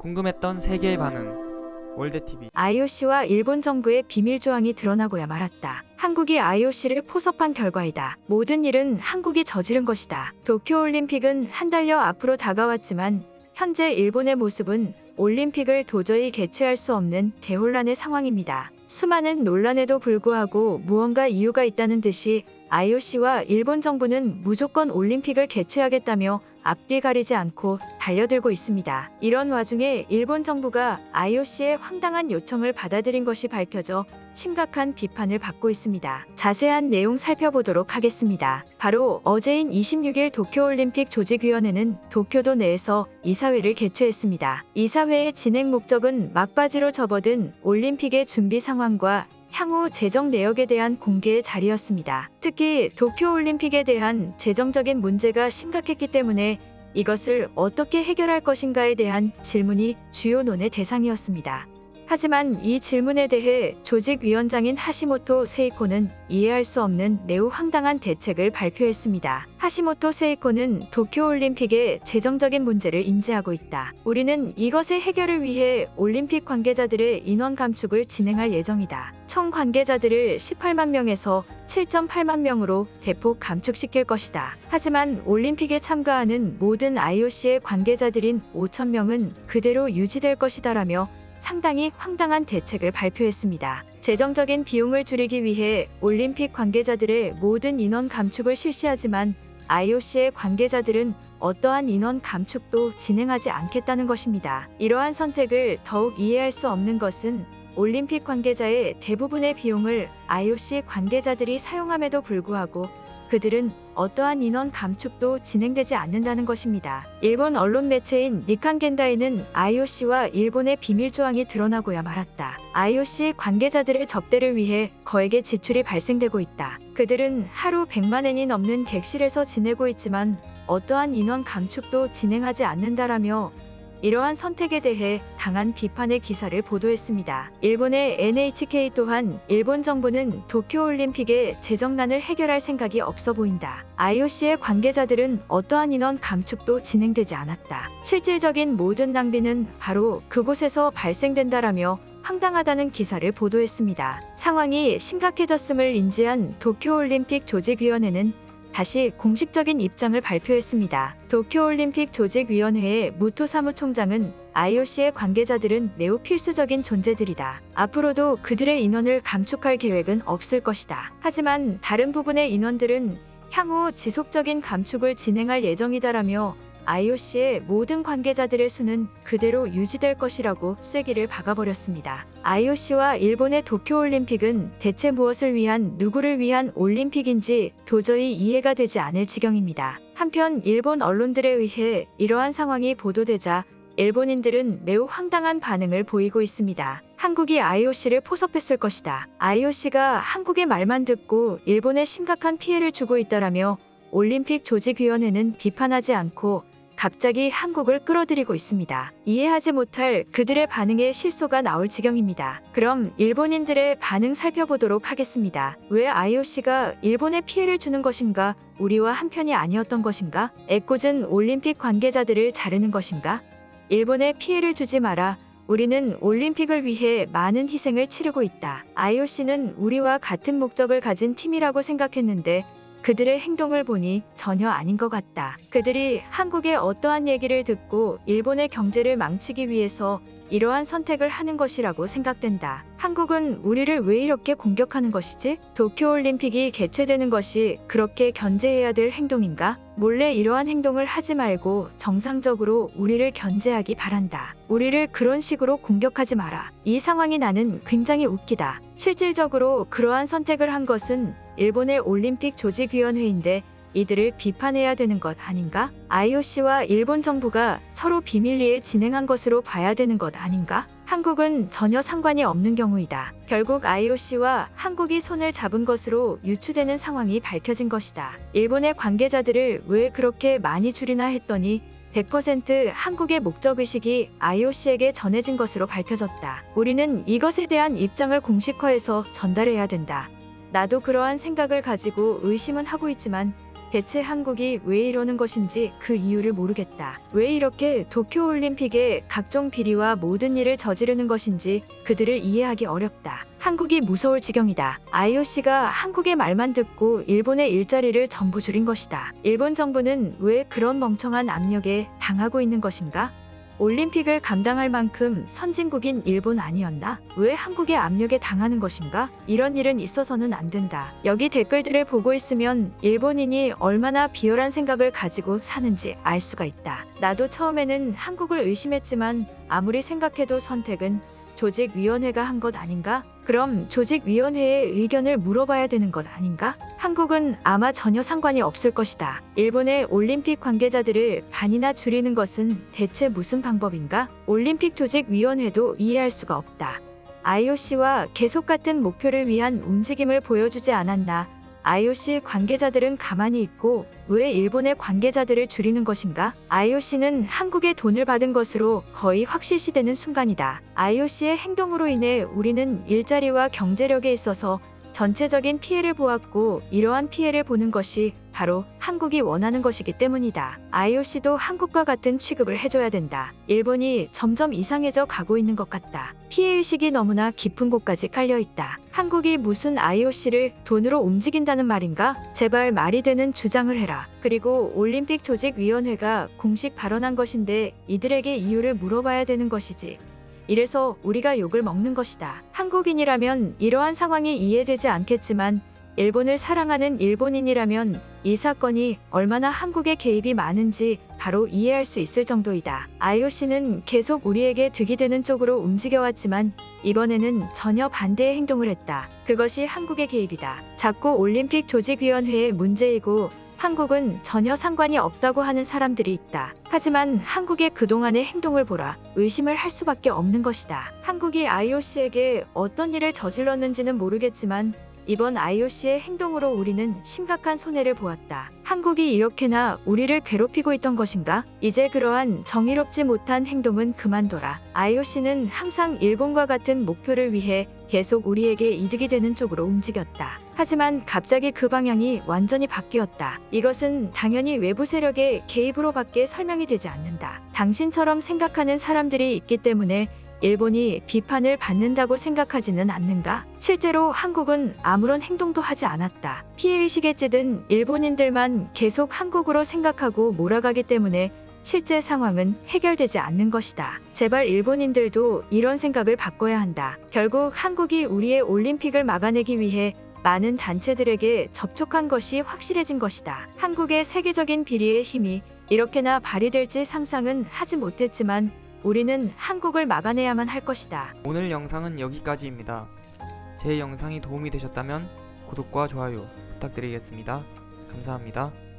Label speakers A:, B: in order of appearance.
A: 궁금했던 세계의 반응. 월드TV.
B: IOC와 일본 정부의 비밀 조항이 드러나고야 말았다. 한국이 IOC를 포섭한 결과이다. 모든 일은 한국이 저지른 것이다. 도쿄올림픽은 한 달여 앞으로 다가왔지만 현재 일본의 모습은 올림픽을 도저히 개최할 수 없는 대혼란의 상황입니다. 수많은 논란에도 불구하고 무언가 이유가 있다는 듯이 IOC와 일본 정부는 무조건 올림픽을 개최하겠다며 앞뒤 가리지 않고 달려들고 있습니다. 이런 와중에 일본 정부가 IOC의 황당한 요청을 받아들인 것이 밝혀져 심각한 비판을 받고 있습니다. 자세한 내용 살펴보도록 하겠습니다. 바로 어제인 26일 도쿄올림픽 조직위원회는 도쿄도 내에서 이사회를 개최했습니다. 이사회의 진행 목적은 막바지로 접어든 올림픽의 준비 상황과 향후 재정 내역에 대한 공개의 자리였습니다. 특히 도쿄올림픽에 대한 재정적인 문제가 심각했기 때문에 이것을 어떻게 해결할 것인가에 대한 질문이 주요 논의 대상이었습니다. 하지만 이 질문에 대해 조직위원장인 하시모토 세이코는 이해할 수 없는 매우 황당한 대책을 발표했습니다. 하시모토 세이코는 도쿄올림픽의 재정적인 문제를 인지하고 있다. 우리는 이것의 해결을 위해 올림픽 관계자들의 인원 감축을 진행할 예정이다. 총 관계자들을 18만 명에서 7.8만 명으로 대폭 감축시킬 것이다. 하지만 올림픽에 참가하는 모든 IOC의 관계자들인 5천 명은 그대로 유지될 것이다라며 상당히 황당한 대책을 발표했습니다. 재정적인 비용을 줄이기 위해 올림픽 관계자들의 모든 인원 감축을 실시하지만 IOC의 관계자들은 어떠한 인원 감축도 진행하지 않겠다는 것입니다. 이러한 선택을 더욱 이해할 수 없는 것은 올림픽 관계자의 대부분의 비용을 IOC 관계자들이 사용함에도 불구하고 그들은 어떠한 인원 감축도 진행되지 않는다는 것입니다. 일본 언론 매체인 니칸 겐다이는 IOC와 일본의 비밀 조항이 드러나고야 말았다. IOC 관계자들의 접대를 위해 거액의 지출이 발생되고 있다. 그들은 하루 100만 엔이 넘는 객실에서 지내고 있지만 어떠한 인원 감축도 진행하지 않는다라며 이러한 선택에 대해 강한 비판의 기사를 보도했습니다. 일본의 NHK 또한 일본 정부는 도쿄올림픽의 재정난을 해결할 생각이 없어 보인다. IOC의 관계자들은 어떠한 인원 감축도 진행되지 않았다. 실질적인 모든 낭비는 바로 그곳에서 발생된다라며 황당하다는 기사를 보도했습니다. 상황이 심각해졌음을 인지한 도쿄올림픽 조직위원회는 다시 공식적인 입장을 발표했습니다. 도쿄올림픽 조직위원회의 무토 사무총장은 IOC의 관계자들은 매우 필수적인 존재들이다. 앞으로도 그들의 인원을 감축할 계획은 없을 것이다. 하지만 다른 부분의 인원들은 향후 지속적인 감축을 진행할 예정이다라며 IOC의 모든 관계자들의 수는 그대로 유지될 것이라고 쐐기를 박아버렸습니다. IOC와 일본의 도쿄올림픽은 대체 무엇을 위한 누구를 위한 올림픽인지 도저히 이해가 되지 않을 지경입니다. 한편 일본 언론들에 의해 이러한 상황이 보도되자 일본인들은 매우 황당한 반응을 보이고 있습니다. 한국이 IOC를 포섭했을 것이다. IOC가 한국의 말만 듣고 일본에 심각한 피해를 주고 있다라며 올림픽 조직위원회는 비판하지 않고 갑자기 한국을 끌어들이고 있습니다. 이해하지 못할 그들의 반응에 실소가 나올 지경입니다. 그럼 일본인들의 반응 살펴보도록 하겠습니다. 왜 IOC가 일본에 피해를 주는 것인가? 우리와 한편이 아니었던 것인가? 애꿎은 올림픽 관계자들을 자르는 것인가? 일본에 피해를 주지 마라. 우리는 올림픽을 위해 많은 희생을 치르고 있다. IOC는 우리와 같은 목적을 가진 팀이라고 생각했는데 그들의 행동을 보니 전혀 아닌 것 같다. 그들이 한국의 어떠한 얘기를 듣고 일본의 경제를 망치기 위해서 이러한 선택을 하는 것이라고 생각된다. 한국은 우리를 왜 이렇게 공격하는 것이지? 도쿄올림픽이 개최되는 것이 그렇게 견제해야 될 행동인가? 몰래 이러한 행동을 하지 말고 정상적으로 우리를 견제하기 바란다. 우리를 그런 식으로 공격하지 마라. 이 상황이 나는 굉장히 웃기다. 실질적으로 그러한 선택을 한 것은 일본의 올림픽 조직위원회인데 이들을 비판해야 되는 것 아닌가? IOC와 일본 정부가 서로 비밀리에 진행한 것으로 봐야 되는 것 아닌가? 한국은 전혀 상관이 없는 경우이다. 결국 IOC와 한국이 손을 잡은 것으로 유추되는 상황이 밝혀진 것이다. 일본의 관계자들을 왜 그렇게 많이 줄이나 했더니 100% 한국의 목적의식이 IOC에게 전해진 것으로 밝혀졌다. 우리는 이것에 대한 입장을 공식화해서 전달해야 된다. 나도 그러한 생각을 가지고 의심은 하고 있지만 대체 한국이 왜 이러는 것인지 그 이유를 모르겠다. 왜 이렇게 도쿄올림픽에 각종 비리와 모든 일을 저지르는 것인지 그들을 이해하기 어렵다. 한국이 무서울 지경이다. IOC가 한국의 말만 듣고 일본의 일자리를 전부 줄인 것이다. 일본 정부는 왜 그런 멍청한 압력에 당하고 있는 것인가? 올림픽을 감당할 만큼 선진국인 일본 아니었나? 왜 한국의 압력에 당하는 것인가? 이런 일은 있어서는 안 된다. 여기 댓글들을 보고 있으면 일본인이 얼마나 비열한 생각을 가지고 사는지 알 수가 있다. 나도 처음에는 한국을 의심했지만 아무리 생각해도 선택은 조직위원회가 한 것 아닌가? 그럼 조직위원회의 의견을 물어봐야 되는 것 아닌가? 한국은 아마 전혀 상관이 없을 것이다. 일본의 올림픽 관계자들을 반이나 줄이는 것은 대체 무슨 방법인가? 올림픽 조직위원회도 이해할 수가 없다. IOC와 계속 같은 목표를 위한 움직임을 보여주지 않았나? IOC 관계자들은 가만히 있고 왜 일본의 관계자들을 줄이는 것인가? IOC는 한국의 돈을 받은 것으로 거의 확실시되는 순간이다. IOC의 행동으로 인해 우리는 일자리와 경제력에 있어서 전체적인 피해를 보았고 이러한 피해를 보는 것이 바로 한국이 원하는 것이기 때문이다. IOC도 한국과 같은 취급을 해줘야 된다. 일본이 점점 이상해져 가고 있는 것 같다. 피해의식이 너무나 깊은 곳까지 깔려 있다. 한국이 무슨 IOC를 돈으로 움직인다는 말인가? 제발 말이 되는 주장을 해라. 그리고 올림픽 조직위원회가 공식 발언한 것인데 이들에게 이유를 물어봐야 되는 것이지. 이래서 우리가 욕을 먹는 것이다. 한국인이라면 이러한 상황이 이해되지 않겠지만 일본을 사랑하는 일본인이라면 이 사건이 얼마나 한국의 개입이 많은지 바로 이해할 수 있을 정도이다. IOC는 계속 우리에게 득이 되는 쪽으로 움직여왔지만 이번에는 전혀 반대의 행동을 했다. 그것이 한국의 개입이다. 자꾸 올림픽 조직위원회의 문제이고 한국은 전혀 상관이 없다고 하는 사람들이 있다. 하지만 한국의 그동안의 행동을 보라. 의심을 할 수밖에 없는 것이다. 한국이 IOC에게 어떤 일을 저질렀는지는 모르겠지만 이번 IOC의 행동으로 우리는 심각한 손해를 보았다. 한국이 이렇게나 우리를 괴롭히고 있던 것인가? 이제 그러한 정의롭지 못한 행동은 그만둬라. IOC는 항상 일본과 같은 목표를 위해 계속 우리에게 이득이 되는 쪽으로 움직였다. 하지만 갑자기 그 방향이 완전히 바뀌었다. 이것은 당연히 외부 세력의 개입으로밖에 설명이 되지 않는다. 당신처럼 생각하는 사람들이 있기 때문에 일본이 비판을 받는다고 생각하지는 않는가? 실제로 한국은 아무런 행동도 하지 않았다. 피해의식에 찌든 일본인들만 계속 한국으로 생각하고 몰아가기 때문에 실제 상황은 해결되지 않는 것이다. 제발 일본인들도 이런 생각을 바꿔야 한다. 결국 한국이 우리의 올림픽을 막아내기 위해 많은 단체들에게 접촉한 것이 확실해진 것이다. 한국의 세계적인 비리의 힘이 이렇게나 발휘될지 상상은 하지 못했지만 우리는 한국을 막아내야만 할 것이다.
A: 오늘 영상은 여기까지입니다. 제 영상이 도움이 되셨다면 구독과 좋아요 부탁드리겠습니다. 감사합니다.